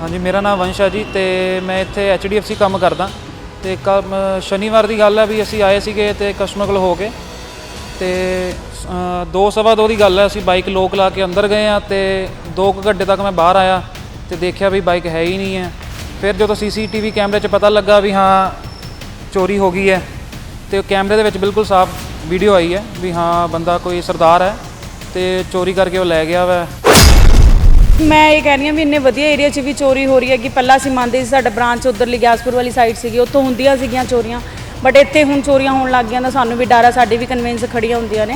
ਹਾਂਜੀ ਮੇਰਾ ਨਾਮ ਵੰਸ਼ ਆ ਜੀ ਤੇ ਮੈਂ ਇੱਥੇ HDFC ਕੰਮ ਕਰਦਾ। ਤੇ ਕੰਮ ਸ਼ਨੀਵਾਰ ਦੀ ਗੱਲ ਹੈ ਵੀ ਅਸੀਂ ਆਏ ਸੀਗੇ ਤੇ ਕਸਟਮਰ ਕੋਲ ਹੋ ਕੇ। ਤੇ ਅ, ਦੋ ਸਵਾ ਦੋ ਦੀ ਗੱਲ ਹੈ ਅਸੀਂ ਬਾਈਕ ਲੋਕ ਲਾ ਕੇ ਅੰਦਰ ਗਏ ਆ ਤੇ 2 ਘੰਟੇ ਤੱਕ ਮੈਂ ਬਾਹਰ ਆਇਆ ਤੇ ਦੇਖਿਆ ਵੀ ਬਾਈਕ ਹੈ ਹੀ ਨਹੀਂ ਹੈ। ਫਿਰ ਜਦੋਂ ਸੀਸੀਟੀਵੀ ਕੈਮਰੇ 'ਚ ਪਤਾ ਲੱਗਾ ਵੀ ਹਾਂ ਚੋਰੀ ਹੋ ਗਈ ਹੈ ਤੇ ਕੈਮਰੇ ਦੇ ਵਿੱਚ ਬਿਲਕੁਲ ਸਾਫ਼ ਵੀਡੀਓ ਆਈ ਹੈ ਵੀ ਹਾਂ ਬੰਦਾ ਕੋਈ ਸਰਦਾਰ ਹੈ ਤੇ ਚੋਰੀ ਕਰਕੇ ਉਹ ਲੈ ਗਿਆ ਵਾ। ਮੈਂ ਇਹ ਕਹਿ ਰਹੀ ਹਾਂ ਵੀ ਇੰਨੇ ਵਧੀਆ ਏਰੀਆ 'ਚ ਵੀ ਚੋਰੀ ਹੋ ਰਹੀ ਹੈ ਕਿ ਪਹਿਲਾਂ ਅਸੀਂ ਮੰਨਦੇ ਸੀ ਸਾਡਾ ਬ੍ਰਾਂਚ ਉਧਰਲੀ ਗਿਆਸਪੁਰ ਵਾਲੀ ਸਾਈਡ ਸੀਗੀ ਉੱਥੋਂ ਹੁੰਦੀਆਂ ਸੀਗੀਆਂ ਚੋਰੀਆਂ। ਬਟ ਇੱਥੇ ਹੁਣ ਚੋਰੀਆਂ ਹੋਣ ਲੱਗ ਗਈਆਂ ਤਾਂ ਸਾਨੂੰ ਵੀ ਡਰ ਆ ਸਾਡੀ ਵੀ ਕਨਵੈਂਸ ਖੜੀਆਂ ਹੁੰਦੀਆਂ ਨੇ।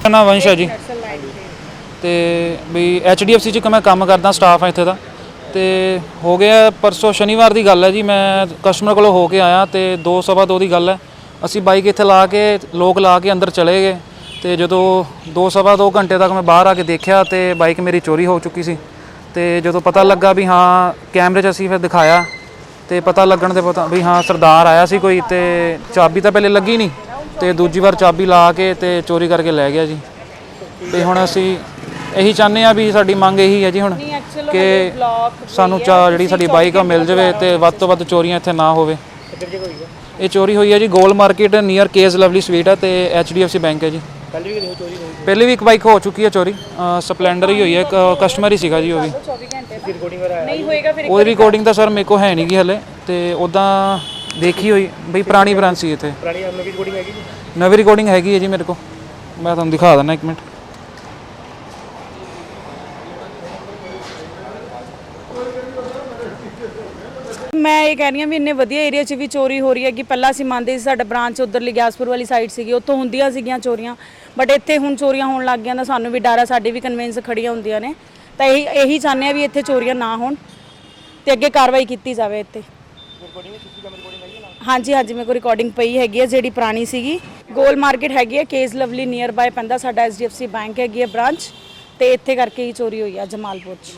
ਮੇਰਾ ਨਾਮ ਵੰਸ਼ ਹੈ ਜੀ। ਤੇ ਵੀ HDFC ਚ ਮੈਂ ਕੰਮ ਕਰਦਾ ਸਟਾਫ ਆ ਇੱਥੇ ਦਾ। ਤੇ ਹੋ ਗਿਆ ਪਰਸੋਂ ਸ਼ਨੀਵਾਰ ਦੀ ਗੱਲ ਹੈ ਜੀ ਮੈਂ ਕਸਟਮਰ ਕੋਲੋਂ ਹੋ ਕੇ ਆਇਆ ਤੇ 2 ਸਵਾ ਦੋ ਦੀ ਗੱਲ ਹੈ। ਅਸੀਂ ਬਾਈਕ ਇੱਥੇ ਲਾ ਕੇ ਲੋਕ ਲਾ ਕੇ ਅੰਦਰ ਚਲੇ ਗਏ। ਤੇ ਜਦੋਂ 2 ਸਵਾ ਦੋ ਘੰਟੇ ਤੱਕ ਮੈਂ ਬਾਹਰ ਆ ਕੇ ਦੇਖਿਆ ਤੇ ਬਾਈਕ ਮੇਰੀ ਚੋਰੀ ਹੋ ਚੁੱਕੀ ਸੀ। ਤੇ ਜਦੋਂ ਪਤਾ ਲੱਗਾ ਵੀ ਹਾਂ ਕੈਮਰੇ 'ਚ ਅਸੀਂ ਫਿਰ ਦਿਖਾਇਆ ਤੇ ਪਤਾ ਲੱਗਣ ਤੇ ਪਤਾ ਵੀ ਹਾਂ ਸਰਦਾਰ ਆਇਆ ਸੀ ਕੋਈ ਤੇ ਚਾਬੀ ਤਾਂ ਪਹਿਲੇ ਲੱਗੀ ਨਹੀਂ ਤੇ ਦੂਜੀ ਵਾਰ ਚਾਬੀ ਲਾ ਕੇ ਤੇ ਚੋਰੀ ਕਰਕੇ ਲੈ ਗਿਆ ਜੀ। ਤੇ ਹੁਣ ਅਸੀਂ ਇਹੀ ਚਾਹੁੰਦੇ ਆ ਵੀ ਸਾਡੀ ਮੰਗ ਇਹੀ ਹੈ ਜੀ ਹੁਣ ਕਿ ਸਾਨੂੰ ਚਾ ਜਿਹੜੀ ਸਾਡੀ ਬਾਈਕ ਆ ਮਿਲ ਜਾਵੇ ਤੇ ਵੱਧ ਤੋਂ ਵੱਧ ਚੋਰੀਆਂ ਇੱਥੇ ਨਾ ਹੋਵੇ। ਇਹ ਚੋਰੀ ਹੋਈ ਹੈ ਜੀ ਗੋਲ ਮਾਰਕੀਟ ਨੀਅਰ ਕੇਸ ਲਵਲੀ ਸਵੀਟ ਹੈ ਤੇ HDFC ਬੈਂਕ ਹੈ ਜੀ। ਪਹਿਲੇ ਵੀ ਇੱਕ ਬਾਈਕ ਹੋ ਚੁੱਕੀ ਹੈ ਚੋਰੀ। ਸਪਲੈਂਡਰ ਹੀ ਹੋਈ ਹੈ। ਕਸਟਮਰ ਹੀ ਸੀਗਾ ਜੀ ਉਹ ਵੀ। 24 ਘੰਟੇ ਨਹੀਂ ਹੋਏਗਾ ਫਿਰ ਉਹਦੀ ਰਿਕਾਰਡਿੰਗ ਤਾਂ। ਸਰ ਮੇਰੇ ਕੋ ਹੈ ਨਹੀਂ ਗੀ ਹਲੇ। ਤੇ ਉਦਾਂ ਦੇਖੀ ਹੋਈ। ਬਈ ਪੁਰਾਣੀ ਬ੍ਰਾਂਚ ਸੀ ਇੱਥੇ। ਪੁਰਾਣੀ ਨਵੀਂ ਰਿਕਾਰਡਿੰਗ ਹੈਗੀ ਜੀ? ਨਵੀਂ ਰਿਕਾਰਡਿੰਗ ਹੈਗੀ ਹੈ ਜੀ ਮੇਰੇ ਕੋ ਮੈਂ ਤੁਹਾਨੂੰ ਦਿਖਾ ਦਿੰਦਾ ਇੱਕ ਮਿੰਟ। ਮੈਂ ਇਹ ਕਹਿ ਰਹੀ ਹਾਂ ਵੀ ਇੰਨੇ ਵਧੀਆ ਏਰੀਆ 'ਚ ਵੀ ਚੋਰੀ ਹੋ ਰਹੀ ਹੈ ਕਿ ਪਹਿਲਾਂ ਅਸੀਂ ਮੰਨਦੇ ਸੀ ਸਾਡਾ ਬ੍ਰਾਂਚ ਉਧਰਲੀ ਗਿਆਸਪੁਰ ਵਾਲੀ ਸਾਈਡ ਸੀਗੀ, ਉੱਥੋਂ ਹੁੰਦੀਆਂ ਸੀਗੀਆਂ ਚੋਰੀਆਂ। ਬਟ ਇੱਥੇ ਹੁਣ ਚੋਰੀਆਂ ਹੋਣ ਲੱਗ ਗਈਆਂ ਤਾਂ ਸਾਨੂੰ ਵੀ ਡਰ ਆ, ਸਾਡੀ ਵੀ ਕਨਵੈਂਸ ਖੜੀਆਂ ਹੁੰਦੀਆਂ ਨੇ। ਤਾਂ ਇਹੀ ਇਹੀ ਚਾਹੁੰਦੇ ਆ ਵੀ ਇੱਥੇ ਚੋਰੀਆਂ ਨਾ ਹੋਣ ਤੇ ਅੱਗੇ ਕਾਰਵਾਈ ਕੀਤੀ ਜਾਵੇ ਇੱਥੇ। ਹਾਂਜੀ ਹਾਂਜੀ, ਮੇਰੇ ਕੋਲ ਰਿਕਾਰਡਿੰਗ ਪਈ ਹੈਗੀ ਹੈ ਜਿਹੜੀ ਪੁਰਾਣੀ ਸੀਗੀ। ਗੋਲ ਮਾਰਕੀਟ ਹੈਗੀ ਹੈ ਕੇਸ ਲਵਲੀ ਨੀਅਰ ਬਾਏ ਪੈਂਦਾ ਸਾਡਾ ਐਸਡੀਐਫਸੀ ਬੈਂਕ ਹੈਗੀ ਹੈ ਬ੍ਰਾਂਚ। ਤੇ ਇੱਥੇ ਕਰਕੇ ਹੀ ਚੋਰੀ ਹੋਈ ਆ ਜਮਾਲਪੁਰ ਚ।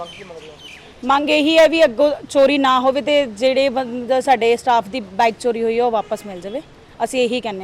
ਮੰਗ ਇਹੀ ਹੈ ਵੀ ਅੱਗੋਂ ਚੋਰੀ ਨਾ ਹੋਵੇ ਤੇ ਜਿਹੜੇ ਬੰਦੇ ਸਾਡੇ ਸਟਾਫ ਦੀ ਬਾਈਕ ਚੋਰੀ ਹੋਈ ਹੈ ਉਹ ਵਾਪਸ ਮਿਲ ਜਾਵੇ। ਅਸੀਂ ਇਹੀ ਕਹਿੰਦੇ ਹਾਂ।